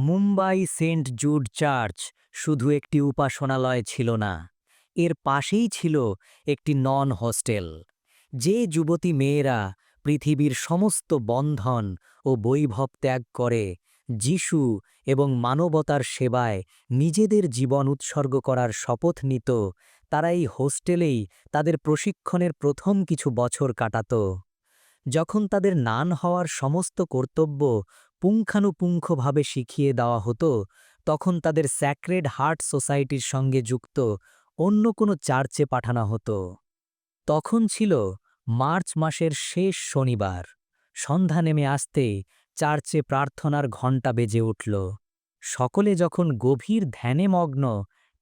Mumbai Saint Jude church শুধু একটি উপাসনালয় ছিল না, এর পাশেই ছিল একটি নন হোস্টেল, যে যুবতী মেয়েরা পৃথিবীর সমস্ত বন্ধন ও বৈভব ত্যাগ করে যিশু এবং মানবতার সেবায় নিজেদের জীবন উৎসর্গ করার শপথ নিত, তারা এই হোস্টেলেই তাদের প্রশিক্ষণের প্রথম কিছু বছর কাটাত। যখন তাদের নান হওয়ার সমস্ত কর্তব্য পুঙ্খানুপুঙ্খভাবে শিখিয়ে দেওয়া হতো, তখন তাদের স্যাক্রেড হার্ট সোসাইটির সঙ্গে যুক্ত অন্য কোনো চার্চে পাঠানো হতো। তখন ছিল মার্চ মাসের শেষ শনিবার। সন্ধ্যা নেমে আসতে চার্চে প্রার্থনার ঘণ্টা বেজে উঠল। সকলে যখন গভীর ধ্যানে মগ্ন,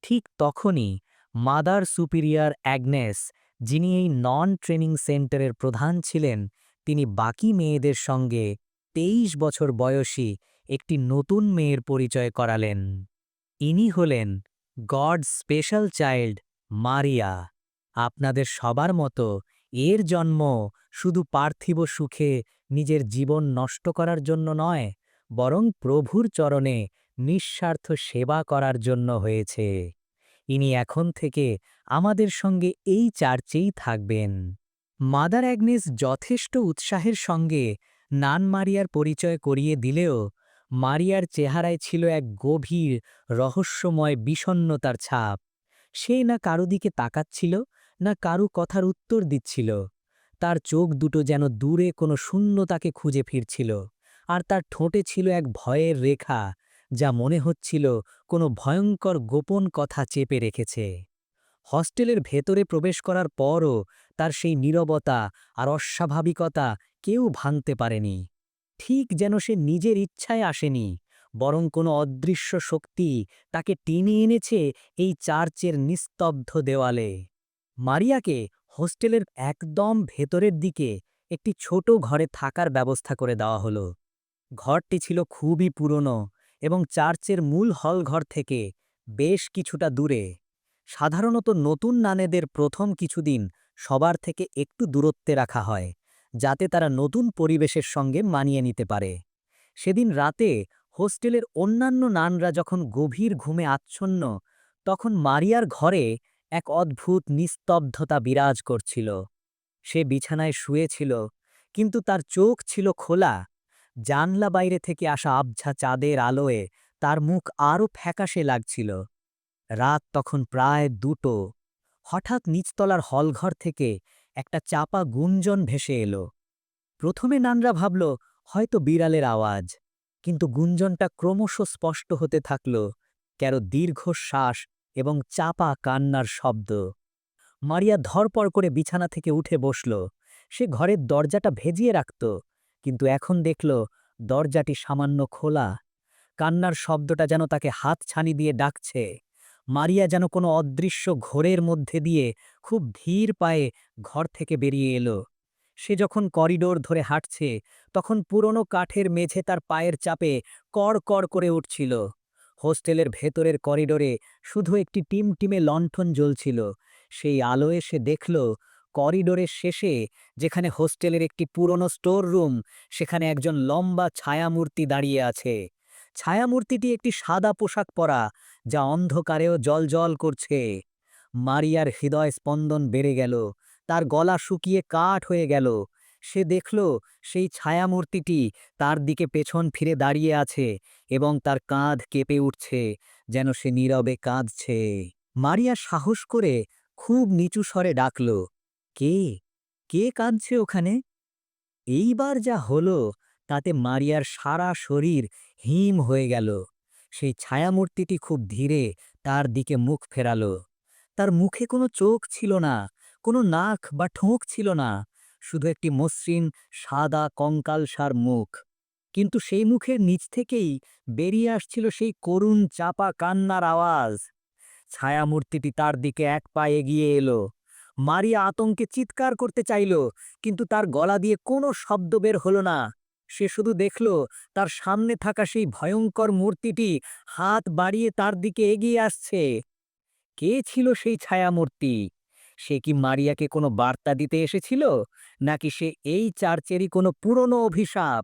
ঠিক তখনই মাদার সুপিরিয়ার অ্যাগনেস, যিনি এই নন ট্রেনিং সেন্টারের প্রধান ছিলেন তিনি বাকি মেয়েদের সঙ্গে তেইশ বছর বয়সী একটি নতুন মেয়ের পরিচয় করালেন। ইনি হলেন গড স্পেশাল চাইল্ড মারিয়া। আপনাদের সবার মতো এর জন্ম শুধু পার্থিব সুখে নিজের জীবন নষ্ট করার জন্য নয়, বরং প্রভুর চরণে নিঃস্বার্থ সেবা করার জন্য হয়েছে। ইনি এখন থেকে আমাদের সঙ্গে এই চার্চেই থাকবেন। মাদার অ্যাগনেস যথেষ্ট উৎসাহের সঙ্গে নান মারিয়ার পরিচয় করিয়ে দিলেও মারিয়ার চেহারায় ছিল এক গভীর, রহস্যময় বিষণ্নতার ছাপ। সে না কারও দিকে তাকাচ্ছিল, না কারু কথার উত্তর দিচ্ছিল। তার চোখ দুটো যেন দূরে কোনো শূন্যতাকে খুঁজে ফিরছিল, আর তার ঠোঁটে ছিল এক ভয়ের রেখা, যা মনে হচ্ছিল কোনো ভয়ঙ্কর গোপন কথা চেপে রেখেছে। হস্টেলের ভেতরে প্রবেশ করার পরও তার সেই নীরবতা আর অস্বাভাবিকতা কেউ ভাঙতে পারেনি। ঠিক যেন সে নিজের ইচ্ছায় আসেনি, বরং কোনো অদৃশ্য শক্তি তাকে টেনে এনেছে এই চার্চের নিস্তব্ধ দেওয়ালে। মারিয়াকে হোস্টেলের একদম ভেতরের দিকে একটি ছোট ঘরে থাকার ব্যবস্থা করে দেওয়া হলো। ঘরটি ছিল খুবই পুরনো এবং চার্চের মূল হলঘর থেকে বেশ কিছুটা দূরে। সাধারণত নতুন নানেদের প্রথম কিছুদিন সবার থেকে একটু দূরত্বে রাখা হয়, যাতে তারা নতুন পরিবেশের সঙ্গে মানিয়ে নিতে পারে। সেদিন রাতে হোস্টেলের অন্যান্য নানরা যখন গভীর ঘুমে আচ্ছন্ন, তখন মারিয়ার ঘরে এক অদ্ভুত নিস্তব্ধতা বিরাজ করছিল। সে বিছানায় শুয়েছিল, কিন্তু তার চোখ ছিল খোলা। জানলা বাইরে থেকে আসা আবঝা চাঁদের আলোয় তার মুখ আরও ফ্যাকাশে লাগছিল। রাত তখন প্রায় দুটো। হঠাৎ নিচতলার হলঘর থেকে একটা চাপা গুঞ্জন ভেসে এলো। প্রথমে নানরা ভাবল, হয়তো বিড়ালের আওয়াজ। কিন্তু গুঞ্জনটা ক্রমশ স্পষ্ট হতে থাকল, কেন দীর্ঘশ্বাস এবং চাপা কান্নার শব্দ। মারিয়া ধরপড় করে বিছানা থেকে উঠে বসল। সে ঘরের দরজাটা ভেজিয়ে রাখত, কিন্তু এখন দেখল, দরজাটি সামান্য খোলা। কান্নার শব্দটা যেন তাকে হাত ছানি দিয়ে ডাকছে। মারিয়া যেন কোনো অদৃশ্য ঘোরের মধ্যে দিয়ে খুব ধীর পায়ে ঘর থেকে বেরিয়ে এলো। সে যখন করিডোর ধরে হাঁটছে, তখন পুরনো কাঠের মেঝে তার পায়ের চাপে কড় কড় করে উঠছিল। হোস্টেলের ভেতরের করিডোরে শুধু একটি টিমটিমে লণ্ঠন জ্বলছিল। সেই আলোয় সে দেখল, করিডোরের শেষে, যেখানে হোস্টেলের একটি পুরনো স্টোর রুম সেখানে একজন লম্বা ছায়ামূর্তি দাঁড়িয়ে আছে। ছায়ামূর্তিটি একটি সাদা পোশাক পরা, যা অন্ধকারেও জলজল করছে। মারিয়ার হৃদয় স্পন্দন বেড়ে গেল, তার গলা শুকিয়ে কাঠ হয়ে গেল। সে দেখল, সেই ছায়ামূর্তিটি তার দিকে পেছন ফিরে দাঁড়িয়ে আছে এবং তার কাঁধ কেঁপে উঠছে, যেন সে নীরবে কাঁদছে। মারিয়া সাহস করে খুব নিচু স্বরে ডাকল, কে? কে কাঁদছে ওখানে? এইবার যা হলো তাতে মারিয়ার সারা শরীর হিম হয়ে গেল। সেই ছায়ামূর্তিটি খুব ধীরে তার দিকে মুখ ফেরালো। তার মুখে কোনো চোখ ছিল না, কোনো নাক বা ঠোঁক ছিল না, শুধু একটি মসৃণ সাদা কঙ্কালসার মুখ। কিন্তু সেই মুখের নিচ থেকেই বেরিয়ে আসছিল সেই করুণ চাপা কান্নার আওয়াজ। ছায়ামূর্তিটি তার দিকে এক পা এগিয়ে এলো। মারিয়া আতঙ্কে চিৎকার করতে চাইল, কিন্তু তার গলা দিয়ে কোনো শব্দ বের হলো না। সে শুধু দেখল তার সামনে থাকা সেই ভয়ঙ্কর মূর্তিটি হাত বাড়িয়ে তার দিকে এগিয়ে আসছে। কে ছিল সেই ছায়ামূর্তি? সে কি মারিয়াকে কোনো বার্তা দিতে এসেছিল? নাকি সে এই চার্চেরই কোনো পুরনো অভিশাপ?